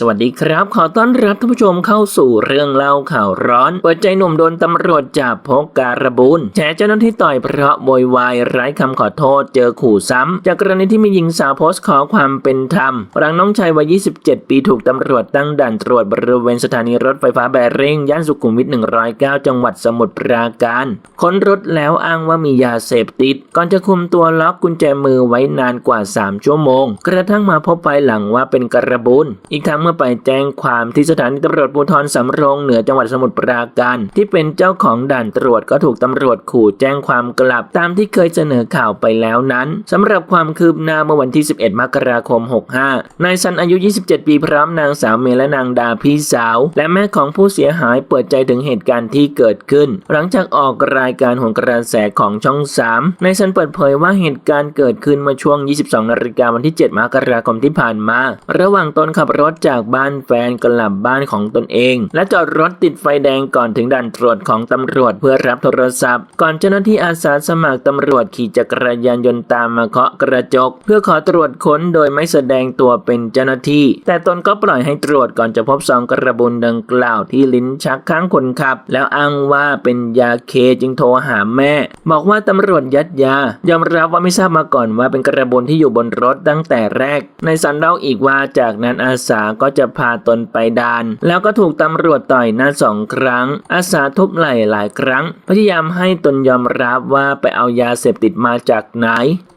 สวัสดีครับ ขอต้อนรับท่านผู้ชมเข้าสู่เรื่องเล่าข่าวร้อน เปิดใจหนุ่มโดนตำรวจจับพกการบูนแฉเจ้าหน้าที่ต่อยเพราะโวยวายไร้คำขอโทษเจอขู่ซ้ำ จากกรณีที่มีหญิงสาวโพสต์ขอความเป็นธรรมหลังน้องชายวัย 27 ปีถูกตำรวจตั้งด่านตรวจบริเวณสถานีรถไฟฟ้าแบริ่งย่านสุขุมวิท 109 จังหวัดสมุทรปราการ ค้นรถแล้วอ้างว่ามียาเสพติด ก่อนจะคุมตัวล็อกกุญแจมือไว้นานกว่า 3 ชั่วโมง กระทั่งมาพบภายหลังว่าเป็นการบูนอีกทั้งมื่อไปแจ้งความที่สถานีตำรวจภูธรสำโรงเหนือจังหวัดสมุทรปราการ ที่เป็นเจ้าของด่านตรวจก็ถูกตำรวจขู่แจ้งความกลับตามที่เคยเสนอข่าวไปแล้วนั้นสำหรับความคืบหน้าเมื่อวันที่ 11 มกราคม 65 นายซันอายุ 27 ปีพร้อมนางสาวเมและนางดาพี่สาว และแม่ของผู้เสียหายเปิดใจถึงเหตุการณ์ที่เกิดขึ้น หลังจากออกรายการโหนกระแสของช่อง 3 นายซันเปิดเผยว่าเหตุการณ์เกิดขึ้นเมื่อช่วง 22 นาฬิกาวันที่ 7 มกราคมที่ผ่านมา ระหว่างตนขับรถจากบ้านแฟนกลับบ้านของตนเอง และจอดรถติดไฟแดงก่อนถึงด่านตรวจของตำรวจเพื่อรับโทรศัพท์ ก่อนเจ้าหน้าที่อาสาสมัครตำรวจขี่จักรยานยนต์ตามมาเคาะกระจก เพื่อขอตรวจค้นโดยไม่แสดงตัวเป็นเจ้าหน้าที่ แต่ตนก็ปล่อยให้ตรวจก่อนจะพบซองกระบุนดังกล่าวที่ลิ้นชักข้างคนขับ แล้วอ้างว่าเป็นยาเคจึงโทรหาแม่ บอกว่าตำรวจยัดยายอมรับว่าไม่ทราบมาก่อนว่าเป็นกระบุนที่อยู่บนรถตั้งแต่แรก ในสันเล่าอีกว่าจากนั้นอาสาก็็จะพาตนไปดาน แล้วก็ถูกตำรวจต่อยหน้าสองครั้ง อาสาทุบไหล่หลายครั้ง พยายามให้ตนยอมรับว่าไปเอายาเสพติดมาจากไหน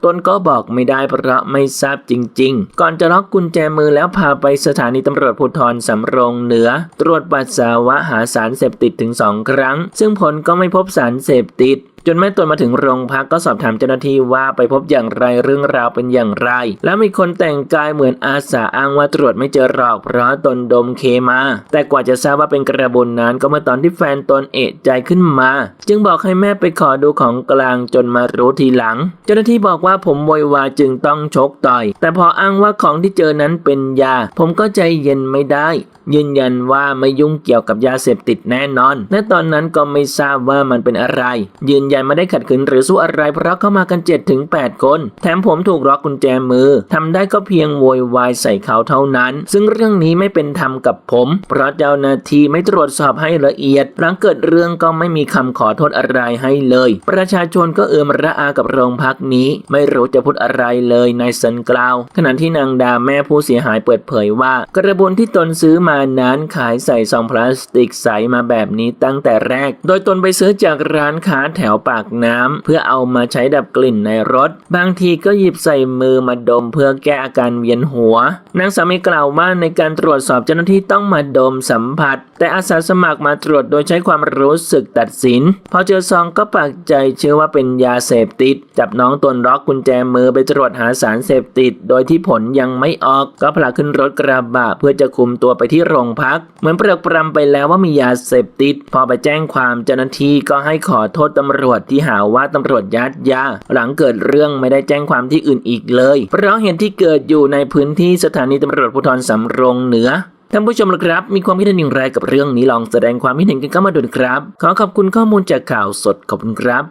ตนก็บอกไม่ได้เพราะไม่ทราบจริง ๆ ก่อนจะล็อกกุญแจมือแล้วพาไปสถานีตำรวจภูธรสำโรงเหนือ ตรวจปัสสาวะหาสารเสพติดถึงสองครั้ง ซึ่งผลก็ไม่พบสารเสพติด จนแม่ตนมาถึงโรงพักก็สอบถามเจ้าหน้าที่ว่าไปพบอย่างไรเรื่องราวเป็นอย่างไร แล้วมีคนแต่งกายเหมือนอาสาอ้างว่าตรวจไม่เจอหรอกเพราะตนดมเคมา แต่กว่าจะทราบว่าเป็นกระบุนนั้นก็เมื่อตอนที่แฟนตนเอะใจขึ้นมา จึงบอกให้แม่ไปขอดูของกลางจนมารู้ทีหลัง เจ้าหน้าที่บอกว่าผมโวยวายจึงต้องชกต่อย แต่พออ้างว่าของที่เจอนั้นเป็นยา ผมก็ใจเย็นไม่ได้ ยืนยันว่าไม่ยุ่งเกี่ยวกับยาเสพติดแน่นอนและตอนนั้นก็ไม่ทราบว่ามันเป็นอะไร ยืนยันไม่ได้ขัดขืนหรือสู้อะไรเพราะเข้ามากัน7ถึง8คน แถมผมถูกล็อกกุญแจมือทำได้ก็เพียงโวยวายใส่เขาเท่านั้น ซึ่งเรื่องนี้ไม่เป็นธรรมกับผม เพราะเจ้าหน้าที่ไม่ตรวจสอบให้ละเอียด หลังเกิดเรื่องก็ไม่มีคำขอโทษอะไรให้เลย ประชาชนก็เอือมระอากับโรงพักนี้ ไม่รู้จะพูดอะไรเลยนายสันกล่าว ขณะที่นางดาแม่ผู้เสียหายเปิดเผยว่า กระบวนที่ตนซื้อมานั้นขายใส่ซองพลาสติกใสมาแบบนี้ตั้งแต่แรก โดยตนไปซื้อจากร้านค้าแถวปากน้ำเพื่อเอามาใช้ดับกลิ่นในรถ บางทีก็หยิบใส่มือมาดมเพื่อแก้อาการเวียนหัว นางสามีกล่าวว่าในการตรวจสอบเจ้าหน้าที่ต้องมาดมสัมผัส แต่อาสาสมัครมาตรวจโดยใช้ความรู้สึกตัดสิน พอเจอซองก็ปักใจเชื่อว่าเป็นยาเสพติด จับน้องตนล็อกกุญแจมือไปตรวจหาสารเสพติด โดยที่ผลยังไม่ออกก็พลาขึ้นรถกระบะเพื่อจะคุมตัวไปที่โรงพัก เหมือนเปลือกปรำไปแล้วว่ามียาเสพติด พอไปแจ้งความเจ้าหน้าที่ก็ให้ขอโทษตำรวจที่หาว่าตำรวจยัดยา หลังเกิดเรื่องไม่ได้แจ้งความที่อื่นอีกเลย เพราะเหตุที่เกิดอยู่ในพื้นที่สถานีตำรวจภูธรสำรงเหนือท่านผู้ชมละครับ มีความคิดเห็นอย่างไรกับเรื่องนี้ลองแสดงความคิดเห็นกันเข้ามาดูนะครับ ขอขอบคุณข้อมูลจากข่าวสดขอบคุณครับ